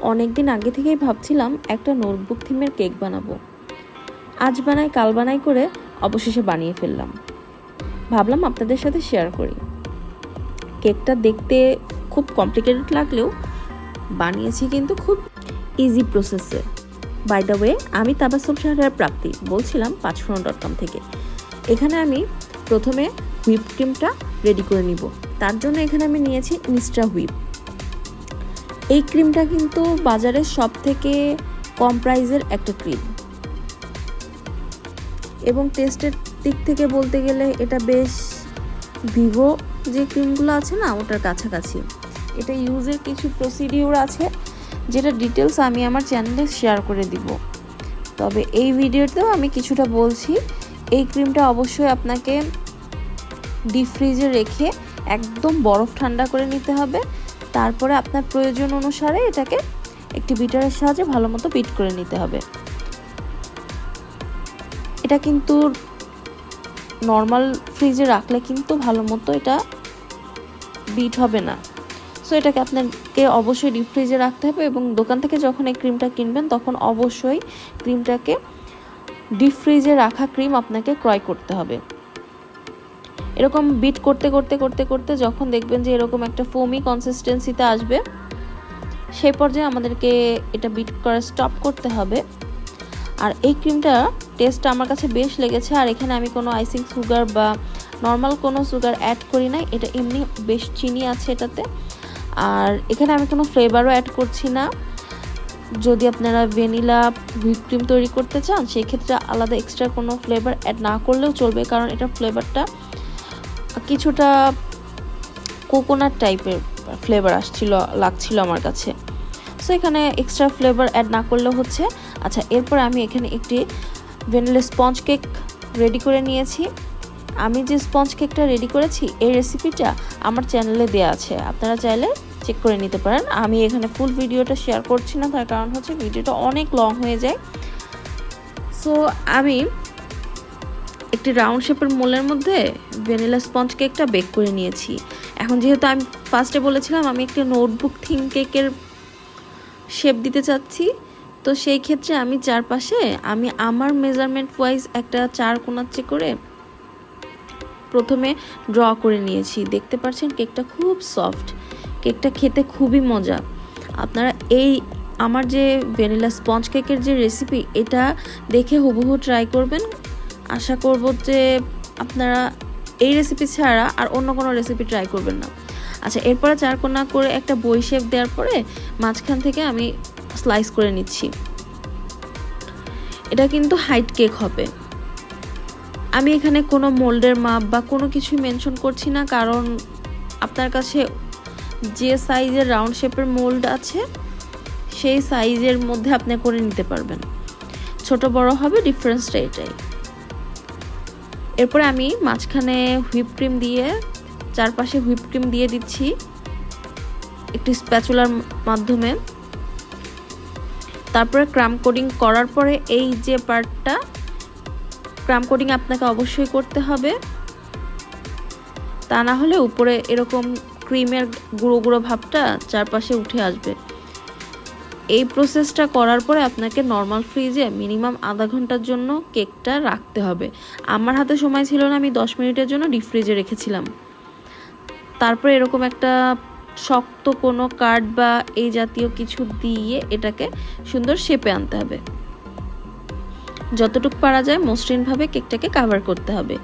অনেক দিন আগে থেকেই ভাবছিলাম একটা নোটবুক থিমের কেক বানাবো। আজ বানাই, কাল বানাই করে অবশেষে বানিয়ে ফেললাম। ভাবলাম আপনাদের সাথে শেয়ার করি। কেকটা দেখতে খুব কমপ্লিকেটেড লাগলেও বানিয়েছি কিন্তু খুব ইজি প্রসেসে বাই দ্য ওয়ে আমি তাবাসুম শাহরার প্রাপ্তি, বলছিলাম পাঁচফোড়ন ডট কম থেকে। এখানে আমি প্রথমে হুইপ ক্রিমটা রেডি করে নিব। তার জন্য এখানে আমি নিয়েছি ইনস্টা হুইপ এই ক্রিমটা কিন্তু বাজারের সব থেকে কম প্রাইজের একটা ক্রিম। এবং টেস্টের দিক থেকে বলতে গেলে এটা বেশ ভিভো যে ক্রিমগুলো আছে না, ওটার কাছাকাছি। এটা ইউজের কিছু প্রসিডিওর আছে, যেটা ডিটেলস আমি আমার চ্যানেলে শেয়ার করে দিব। তবে এই ভিডিওতেও আমি কিছুটা বলছি, এই ক্রিমটা অবশ্যই আপনাকে ডিপ ফ্রিজে রেখে একদম বরফ ঠান্ডা করে নিতে হবে। তারপরে আপনার প্রয়োজন অনুসারে এটাকে একটি বিটারের সাহায্যে ভালো মতো বিট করে নিতে হবে। এটা কিন্তু নর্মাল ফ্রিজে রাখলে কিন্তু ভালো মতো এটা বিট হবে না। সো এটাকে আপনাকে অবশ্যই ডিপ ফ্রিজে রাখতে হবে এবং দোকান থেকে যখন এই ক্রিমটা কিনবেন, তখন অবশ্যই ক্রিমটাকে ডিপ ফ্রিজে রাখা ক্রিম আপনাকে ক্রয় করতে হবে। এরকম বিট করতে করতে করতে করতে যখন দেখবেন যে এরকম একটা ফোমি কনসিস্টেন্সিতে আসবে সেই পর্যায়ে আমাদেরকে এটা বিট করা স্টপ করতে হবে। আর এই ক্রিমটা টেস্টটা আমার কাছে বেশ লেগেছে, আর এখানে আমি কোনো আইসিং সুগার বা নর্মাল কোনো সুগার অ্যাড করি নাই, এটা এমনি বেশ চিনি আছে এটাতে। আর এখানে আমি কোনো ফ্লেভারও অ্যাড করছি না। যদি আপনারা ভ্যানিলা হুইপ ক্রিম তৈরি করতে চান সেই ক্ষেত্রে আলাদা এক্সট্রা কোনো ফ্লেভার অ্যাড না করলেও চলবে, কারণ এটার ফ্লেভারটা কিছুটা কোকোনাট টাইপের ফ্লেভার আসছিল, লাগছিল আমার কাছে। সো এখানে এক্সট্রা ফ্লেভার অ্যাড না করলেও হচ্ছে। আচ্ছা এরপর আমি এখানে একটি ভ্যানিলা স্পঞ্জ কেক রেডি করে নিয়েছি। আমি যে স্পঞ্জ কেকটা রেডি করেছি, এই রেসিপিটা আমার চ্যানেলে দেওয়া আছে। আপনারা চাইলে চেক করে নিতে পারেন। আমি এখানে ফুল ভিডিওটা শেয়ার করছি না, তার কারণ হচ্ছে ভিডিওটা অনেক লং হয়ে যায়। সো আমি একটি রাউন্ড শেপের মোলের মধ্যে ভ্যানিলা স্পঞ্জ কেকটা বেক করে নিয়েছি। এখন যেহেতু আমি ফার্স্টে বলেছিলাম আমি একটি নোটবুক থিম কেকের শেপ দিতে চাচ্ছি, তো সেই ক্ষেত্রে আমি চারপাশে আমি আমার মেজারমেন্ট ওয়াইজ একটা চার কোনাচ্ছে করে প্রথমে ড্র করে নিয়েছি। দেখতে পাচ্ছেন কেকটা খুব সফট কেকটা খেতে খুবই মজা। আপনারা এই আমার যে ভ্যানিলা স্পঞ্জ কেকের যে রেসিপি এটা দেখে হুবহু ট্রাই করবেন। আশা করব যে আপনারা এই রেসিপি ছাড়া আর অন্য কোনো রেসিপি ট্রাই করবেন না। আচ্ছা এরপরে চারকোনা করে একটা বই শেপ দেওয়ার পরে মাঝখান থেকে আমি স্লাইস করে নিচ্ছি। এটা কিন্তু হাইট কেক হবে। আমি এখানে কোনো মোল্ডের মাপ বা কোনো কিছুই মেনশন করছি না, কারণ আপনার কাছে যে সাইজের রাউন্ড শেপের মোল্ড আছে, সেই সাইজের মধ্যে আপনি করে নিতে পারবেন। ছোট বড় হবে ডিফারেন্সটা এটাই এরপরে আমি মাঝখানে হুইপ ক্রিম দিয়ে, চারপাশে হুইপ ক্রিম দিয়ে দিচ্ছি একটি স্প্যাচুলার মাধ্যমে। তারপরে ক্রাম কোডিং করার পরে এই যে পার্টটা, ক্রাম কোডিং আপনাকে অবশ্যই করতে হবে। তা না হলে উপরে এরকম ক্রিমের গুঁড়ো গুঁড়ো ভাবটা চারপাশে উঠে আসবে। এই প্রসেসটা করার পরে আপনাকে নর্মাল ফ্রিজে মিনিমাম আধা ঘণ্টার জন্য কেকটা রাখতে হবে। আমার হাতে সময় ছিল না, আমি দশ মিনিটের জন্য ডিপ ফ্রিজে রেখেছিলাম। তারপরে এরকম একটা শক্ত কোনো কার্ড বা এই জাতীয় কিছু দিয়ে এটাকে সুন্দর শেপে আনতে হবে। যতটুকু পারা যায় মসৃণভাবে কেকটাকে কাভার করতে হবে।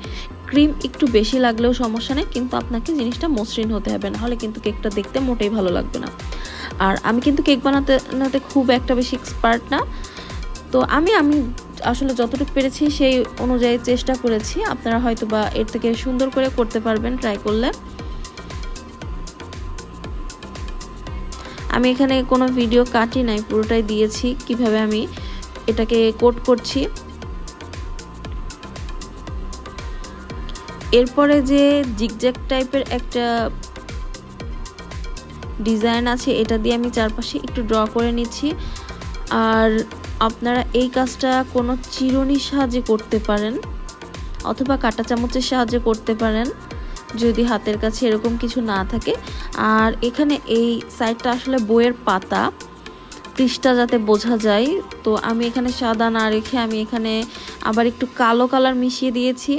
ক্রিম একটু বেশি লাগলেও সমস্যা নেই, কিন্তু আপনাকে জিনিসটা মসৃণ হতে হবে না হলে কিন্তু কেকটা দেখতে মোটেই ভালো লাগবে না। আর আমি কিন্তু কেক বানাতে বানাতে খুব একটা বেশি এক্সপার্ট না। তো আমি আমি আসলে যতটুকু পেরেছি সেই অনুযায়ী চেষ্টা করেছি, আপনারা হয়তো বা এর থেকে সুন্দর করে করতে পারবেন ট্রাই করলে। আমি এখানে কোনো ভিডিও কাটি নাই, পুরোটাই দিয়েছি, কীভাবে আমি এটাকে কোট করছি। এরপরে যে জিগজ্যাক টাইপের একটা ডিজাইন আছে, এটা দিয়ে আমি চারপাশে একটু ড্র করে নিচ্ছি। আর আপনারা এই কাজটা কোনো চিরুনির সাহায্যে করতে পারেন, অথবা কাঁটা চামচের সাহায্যে করতে পারেন, যদি হাতের কাছে এরকম কিছু না থাকে। আর এখানে এই সাইডটা আসলে বইয়ের পাতা, পৃষ্ঠা যাতে বোঝা যায়। তো আমি এখানে সাদা না রেখে আমি এখানে আবার একটু কালো কালার মিশিয়ে দিয়েছি।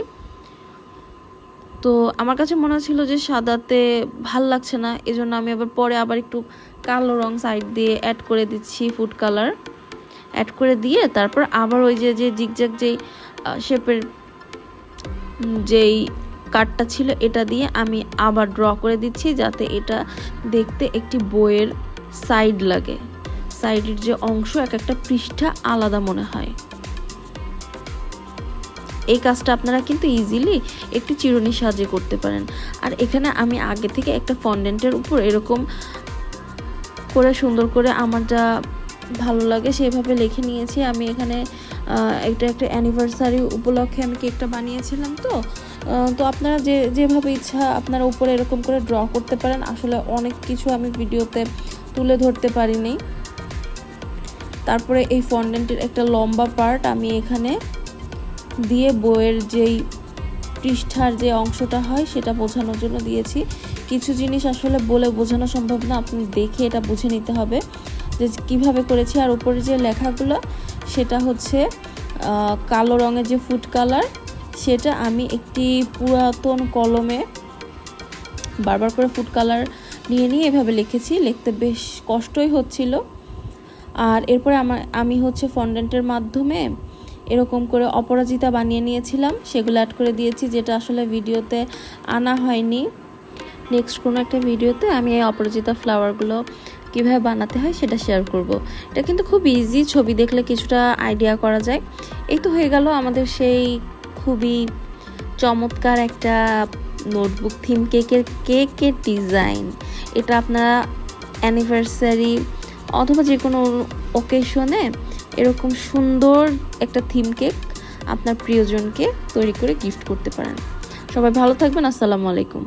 তো আমার কাছে মনে হচ্ছিল যে সাদাতে ভালো লাগছে না, এজন্য আমি আবার পরে আবার একটু কালো রং সাইড দিয়ে অ্যাড করে দিচ্ছি ফুড কালার অ্যাড করে দিয়ে তারপর আবার ওই যে যে জিগজ্যাগ যেই শেপের যেই কার্ডটা ছিল এটা দিয়ে আমি আবার ড্র করে দিচ্ছি যাতে এটা দেখতে একটি বইয়ের সাইড লাগে। সাইডের যে অংশ এক একটা পৃষ্ঠা আলাদা মনে হয়। এই কাজটা আপনারা কিন্তু ইজিলি একটি চিরুনি সাহায্যে করতে পারেন। আর এখানে আমি আগে থেকে একটা ফন্ডেন্টের উপর এরকম করে সুন্দর করে আমার যা ভালো লাগে সেভাবে লিখে নিয়েছি। আমি এখানে একটা একটা অ্যানিভার্সারি উপলক্ষে আমি কেকটা বানিয়েছিলাম তো। তো আপনারা যে, যেভাবে ইচ্ছা আপনারা উপরে এরকম করে ড্র করতে পারেন। আসলে অনেক কিছু আমি ভিডিওতে তুলে ধরতে পারিনি। তারপরে এই ফন্ডেন্টের একটা লম্বা পার্ট আমি এখানে দিয়ে বইয়ের যেই পৃষ্ঠার যে অংশটা হয়, সেটা বোঝানোর জন্য দিয়েছি। কিছু জিনিস আসলে বলে বোঝানো সম্ভব না, আপনি দেখে এটা বুঝে নিতে হবে যে কীভাবে করেছি। আর উপরে যে লেখাগুলো, সেটা হচ্ছে কালো রঙের যে ফুড কালার, সেটা আমি একটি পুরাতন কলমে বারবার করে ফুড কালার নিয়ে নিয়ে এভাবে লিখেছি। লিখতে বেশ কষ্টই হচ্ছিল। আর এরপরে আমার আমি হচ্ছে ফন্ডেন্টের মাধ্যমে এরকম করে অপরাজিতা বানিয়ে নিয়েছিলাম। সেগুলো অ্যাড করে দিয়েছি, যেটা আসলে ভিডিওতে আনা হয়নি। নেক্সট কোনো একটা ভিডিওতে আমি এই অপরাজিতা ফ্লাওয়ারগুলো কীভাবে বানাতে হয় সেটা শেয়ার করব। এটা কিন্তু খুব ইজি ছবি দেখলে কিছুটা আইডিয়া করা যায়। এই তো হয়ে গেল আমাদের সেই খুবই চমৎকার একটা নোটবুক থিম কেকের কেকের ডিজাইন এটা আপনারা অ্যানিভার্সারি অথবা যে কোনো ওকেশনে এরকম সুন্দর একটা থিম কেক আপনার প্রিয়জনকে তৈরি করে গিফট করতে পারেন। সবাই ভালো থাকবেন, আসসালামু আলাইকুম।